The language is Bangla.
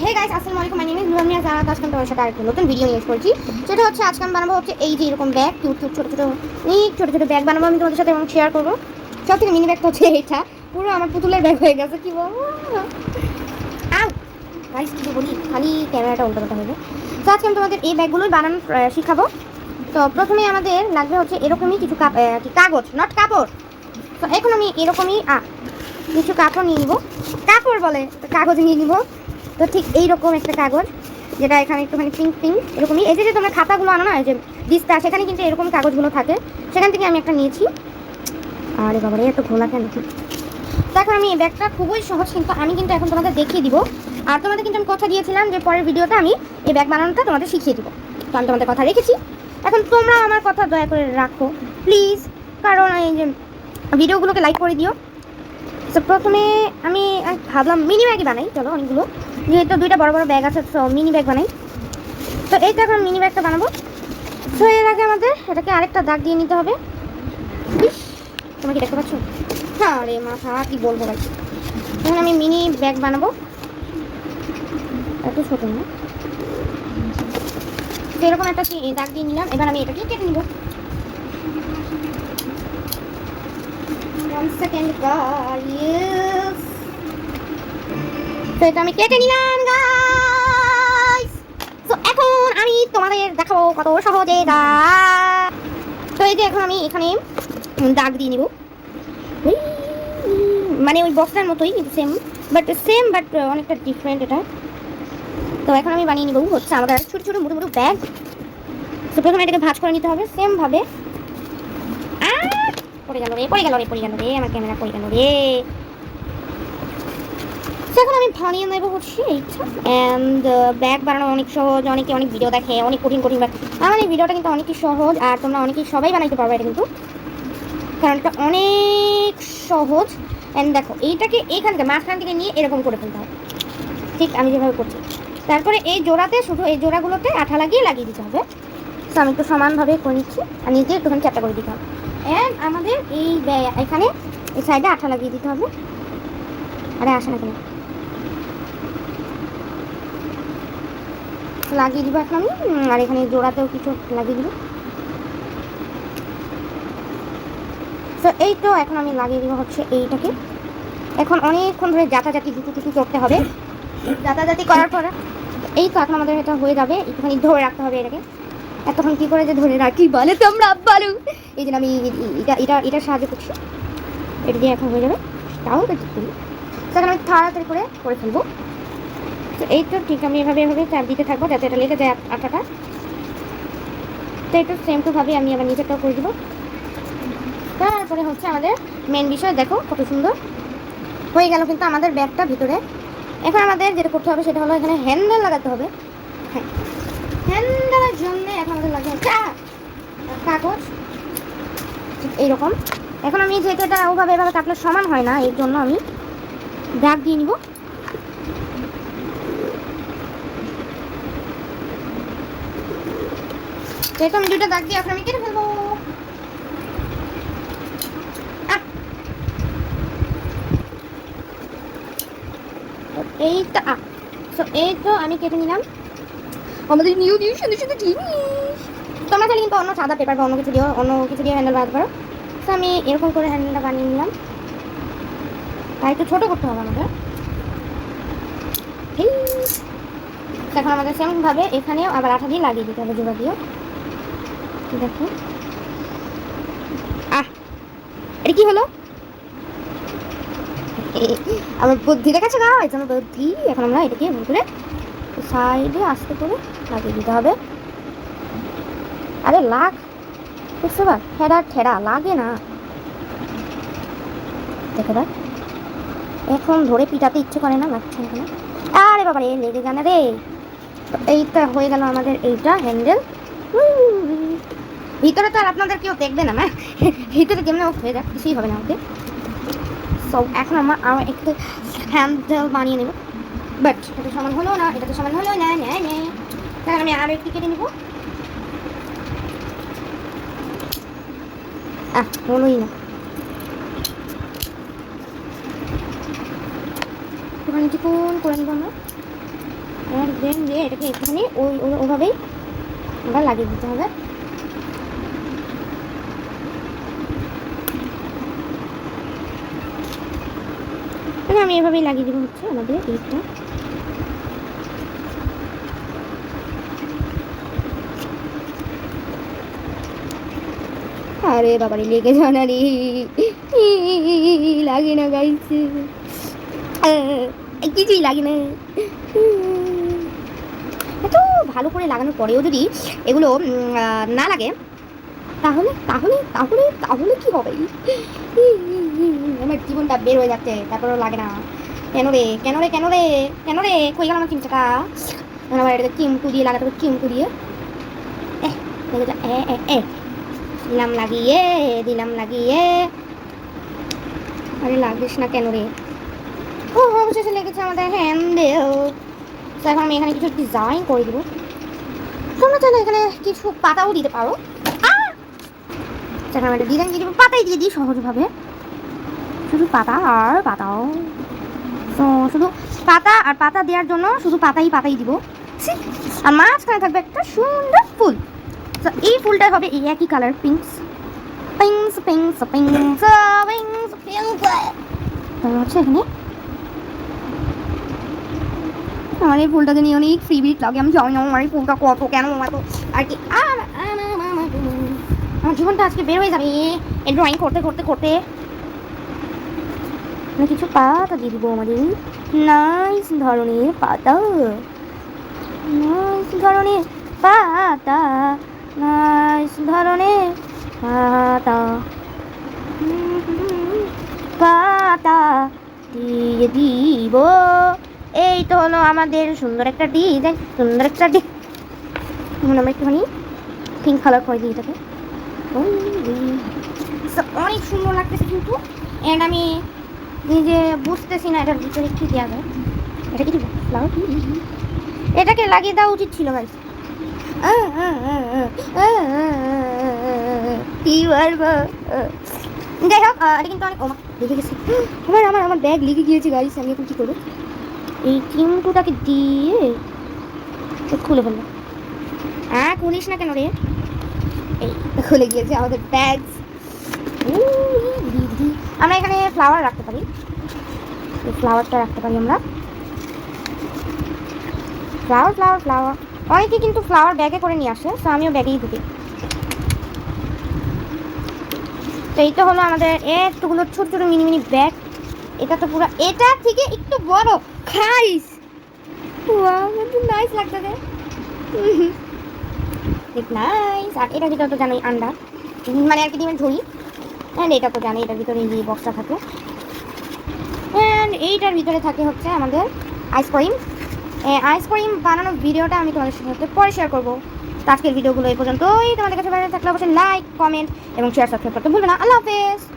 হে গাইস আসসালামু আলাইকুম মাই নেম ইজ নুরানিয়া জানা আজকে তোমার সাথে আরেকটা নতুন ভিডিও নিয়ে করছি সেটা হচ্ছে, আজকে আমি বানাবো হচ্ছে এই যে এরকম ব্যাগ কিউট কিউট ছোটো ছোটো এই ছোটো ছোটো ব্যাগ বানাবো। আমি তোমাদের সাথে এবং শেয়ার করব। সব থেকে মিনি ব্যাগটা হচ্ছে এটা। পুরো আমার পুতুলের ব্যাগ হয়ে গেছে, কি বলব? আউ! গাইস কিছু বলি, খালি ক্যামেরাটা উল্টো পাল্টা হবে তো আজকে আমি তোমাদের এই ব্যাগগুলোই বানানো শিখাবো। তো প্রথমে আমাদের লাগবে হচ্ছে এরকমই কিছু কাগজ নট কাপড়। তো এখন আমি এরকমই কিছু কাপড় নিয়ে নিব। কাপড় বলে, কাগজ নিয়ে নিব। তো ঠিক এইরকম একটা কাগজ, যেটা এখানে একটুখানি পিঙ্ক পিঙ্ক এরকমই। এই যে তোমরা খাতাগুলো আনো না যে দিস্তা, সেখানে কিন্তু এরকম কাগজগুলো থাকে। সেখান থেকে আমি একটা নিয়েছি। আরে বাবা রে এত ঘোলা কেন? তো এখন আমি এই ব্যাগটা, খুবই সহজ কিন্তু আমি কিন্তু এখন তোমাদের দেখিয়ে দিব। আর তোমাদের কিন্তু আমি কথা দিয়েছিলাম যে পরের ভিডিওতে আমি এই ব্যাগ বানানোটা তোমাদের শিখিয়ে দিব। তো আমি তোমাদের কথা রেখেছি। এখন তোমরা আমার কথা দয়া করে রাখো প্লিজ কারণ এই যে ভিডিওগুলোকে লাইক করে দিও। তো প্রথমে আমি ভাবলাম মিনি ব্যাগই বানাই, চলো অনেকগুলো। যেহেতু দুইটা বড় বড় ব্যাগ আছে তো মিনি ব্যাগ বানাই। তো এইটা এখন মিনি ব্যাগটা বানাবো। তো এর আগে আমাদের এটাকে আরেকটা দাগ দিয়ে নিতে হবে। তোমরা কি দেখতে পাচ্ছ? হ্যাঁ রে মাথা কি বলব ভাই। এখন আমি মিনি ব্যাগ বানাবো। এত ছোট না। তো এরকম একটা দাগ দিয়ে নিলাম। এবার আমি এটাকে কেটে নিব। One second, guys. তো এটা আমি কেটে নিলাম গাইস তো এখন আমি তোমাদের দেখাবো কত সহজে দাগ তো এই যে এখন আমি এখানে দাগ দিয়ে নিব। মানে ওই বক্সটার মতোই, কিন্তু সেম বাট সেম বাট অনেকটা ডিফারেন্ট এটা। তো এখন আমি বানিয়ে নিব হচ্ছে আমাদের ছোটো ছোটো মোটো মোটো ব্যাগ তো প্রথমে এটাকে ভাঁজ করে নিতে হবে সেমভাবে পড়ে গেল রে, পড়ে গেল রে, পড়ে গেল রে, আমার ক্যামেরা পড়ে গেল রে। এখন আমি বানিয়ে নেব হচ্ছে এইটা। অ্যান্ড ব্যাগ বানানো অনেক সহজ, অনেকে অনেক ভিডিও দেখে, অনেক কঠিন কঠিন ব্যাগ আমার এই ভিডিওটা কিন্তু অনেকই সহজ, আর তোমরা অনেকেই সবাই বানাইতে পারবে এটা কিন্তু। কারণ এটা অনেক সহজ। অ্যান্ড দেখো, এইটাকে এইখান থেকে মাঝখান থেকে নিয়ে এরকম করে ফেলতে হবে। ঠিক আমি যেভাবে করছি। তারপরে এই জোড়াতে, শুধু এই জোড়াগুলোতে আঠা লাগিয়ে লাগিয়ে দিতে হবে। তো আমি একটু সমানভাবে করে নিচ্ছি, আর নিচে একটুখানি চ্যাপটা করে দিতে হবে। অ্যান্ড আমাদের এই এখানে এই সাইডে আঠা লাগিয়ে দিতে হবে। আরে আসে না কেন? লাগিয়ে দিব এখন আমি। আর এখানে জোড়াতেও কিছু লাগিয়ে দিব। তো এই তো এখন আমি লাগিয়ে দিব হচ্ছে এইটাকে। এখন অনেকক্ষণ ধরে জাতাজাতি দুটো টুকু করতে হবে। জাতাজাতি করার পরে এই তো এখন আমাদের এটা হয়ে যাবে। একটুখানি ধরে রাখতে হবে এটাকে। এতক্ষণ কি করে যে ধরে রাখি বলে তোমরা বলো এই জন্য আমি এটা এটা এটার সাহায্য করছি। এটা দিয়ে এখন হয়ে যাবে। তাও তো ঠিক করি। তখন আমি তাড়াতাড়ি করে করে ফেলব। তো এই তো ঠিক, আমি এভাবে এভাবে চাপ দিতে থাকব যাতে এটা লেগে যায় আট- আটাটা তো একটু সেম টু ভাবে, আমি আবার নিচেরটাও করে দিব। তারপরে হচ্ছে আমাদের মেন বিষয়, দেখো কত সুন্দর। হয়ে গেল কিন্তু আমাদের ব্যাগটা ভিতরে। এখন আমাদের যেটা করতে হবে সেটা হলো এখানে হ্যান্ডেল লাগাতে হবে। হ্যাঁ। হ্যান্ডেলের জন্য এখন আমাদের লাগে কাগজ। ঠিক এইরকম। এখন আমি যেহেতু এটা ওভাবে এভাবে কাটলে সমান হয় না এর জন্য আমি দাগ দিয়ে নিব। যেহেতু আমি দুইটা দাগ দিয়ে এখন আমি কেটে ফেলব। আহ! তো সো এই তো আমি কেটে নিলাম। আমাদের নিউ নিউ সুন্দর সুন্দর জিনিস। তোমরা চাইলে কিন্তু অন্য সাদা পেপার বা অন্য কিছু দিয়েও, অন্য কিছু দিয়ে হ্যান্ডেল বানাতে পারো। তো আমি এরকম করে হ্যান্ডেলটা বানিয়ে নিলাম। আর একটু ছোটো করতে হবে আমাদের। এই। এখন আমাদের সেমভাবে এখানেও আবার আঠা দিয়ে লাগিয়ে দিতে হবে, জোড়া দিয়েও। দেখো আহ, এটা কি হলো? আমার বুদ্ধি দেখেছ না এটা আমার বুদ্ধি। এখন আমরা এটাকে করে সাইডে আস্তে করে লাগিয়ে দিতে হবে। আরে লাগ। বুঝতে পার? ঠেড়া ঠেড়া, লাগে না। দেখে দেখ। এখন ধরে পিটাতে ইচ্ছে করে না, লাগছে না আরে বাবা রে লেগে জানে রে। এইটা হয়ে গেল আমাদের এইটা হ্যান্ডেল ভিতরে তো আর আপনাদের কেউ দেখবে না না ভিতরে যেমন হোক হয়ে কিছুই হবে না ওকে সো এখন আমার আমার একটু হ্যান্ডেল বানিয়ে নেব। বাট এটা তো সমান হলো না, এটা তো সমান হলো না না না। তাহলে আমি আরও একটু কেটে নেব। হলোই না। দেন দিয়ে এটাকে একটুখানি ওই- ওভাবেই আমরা লাগিয়ে দিতে হবে। আমি এভাবেই লাগিয়ে দেবো হচ্ছে আমাদের এইটা। আরে বাবারে, লেগে যা না রে। লাগে না গাইছে কিছুই লাগে না। এত ভালো করে লাগানোর পরেও যদি এগুলো না লাগে, তাহলে তাহলে তাহলে তাহলে কি হবে? আমার জীবনটা বের হয়ে যাচ্ছে, তারপরেও লাগে না। কেন রে? কেন রে? কেন রে? কেন রে? কই গেল আমার চিমচাটা? আবার এটাকে চিমটু দিয়ে লাগাতে হবে, চিমটু দিয়ে। দিলাম লাগিয়ে দিলাম লাগিয়ে। আরে লাগিস না কেন রে? ও অবশেষে লেগেছে আমাদের হ্যান্ডেল তো এখন আমি এখানে কিছু ডিজাইন করে দেবো। তোমরা চাইলে এখানে কিছু পাতাও দিতে পারো! আমি একটা ডিজাইন দিয়ে দেবো। পাতাই দিয়ে দিই সহজভাবে। শুধু পাতা আর পাতাও তো শুধু পাতা আর পাতা দেওয়ার জন্য শুধু পাতাই পাতাই দিব আর মাঝখানে থাকবে একটা সুন্দর ফুল এই ফুলটা হবে এই একই colour pinks pinks pinks pinks pinks pinks তারপর হচ্ছে এখানে আমার এই ফুলটাকে নিয়ে অনেক ফেভারিট লাগে আমি জানি আমার এই ফুলটা কত কেন এত আর কি আর আমার জীবনটা আজকে বের হয়ে যাবে এই ড্রয়িং করতে করতে করতে আমি কিছু পাতা দিয়ে দিব আমাদের। নাইস ধরনের পাতা। নাইস ধরনের পাতা। নাইস ধরনের পাতা। পাতা দিয়ে দিব। এই তো হলো আমাদের সুন্দর একটা ডিজাইন সুন্দর একটা ডি আমরা একটুখানি পিঙ্ক কালার করে দিই এটাকে। So, অনেক সুন্দর লাগতেছে কিন্তু। অ্যান্ড আমি নিজে বুঝতেছি না এটার ভিতরে কি দেওয়া যায়। এটা কি ফ্লাওয়ার এটাকে লাগিয়ে দেওয়া উচিত ছিল ভাই কি বলব যাই হোক এটা কিন্তু অনেক লেগে গেছে। আমার আমার আমার ব্যাগ লেগে গিয়েছে গাইস আমি এখন কি করব? এই চিমটুটাকে দিয়ে খুলে ফেলল হ্যাঁ খুলিস না কেন রে? এই, খুলে গিয়েছে আমাদের ব্যাগ আমরা এখানে ফ্লাওয়ার রাখতে পারি। এই ফ্লাওয়ারটা রাখতে পারি আমরা। ফ্লাওয়ার ফ্লাওয়ার ফ্লাওয়ার অনেকে কিন্তু ফ্লাওয়ার ব্যাগে করে নিয়ে আসে তো আমিও ব্যাগেই ঢুকি তো এই তো হলো আমাদের এতগুলো ছোট ছোট, মিনি মিনি ব্যাগ এটা তো পুরো এটা থেকে একটু বড়। খাইস নাইস লাগতেছে নাইস আর এটা ভিতরে তো জানোই আন্ডা মানে আর কি ডিমের অ্যান্ড এটা তো জানি, এটার ভিতরে এই বক্সটা থাকে। অ্যান্ড এইটার ভিতরে থাকে হচ্ছে আমাদের আইসক্রিম আইসক্রিম বানানোর ভিডিওটা আমি তোমাদের সাথে পরে শেয়ার করব। আজকের ভিডিওগুলো এই পর্যন্তই। তোমাদের কাছে ভালো থাকলে অবশ্যই লাইক কমেন্ট এবং শেয়ার সাবস্ক্রাইব করতে ভুলবে না। আল্লাহ হাফেজ!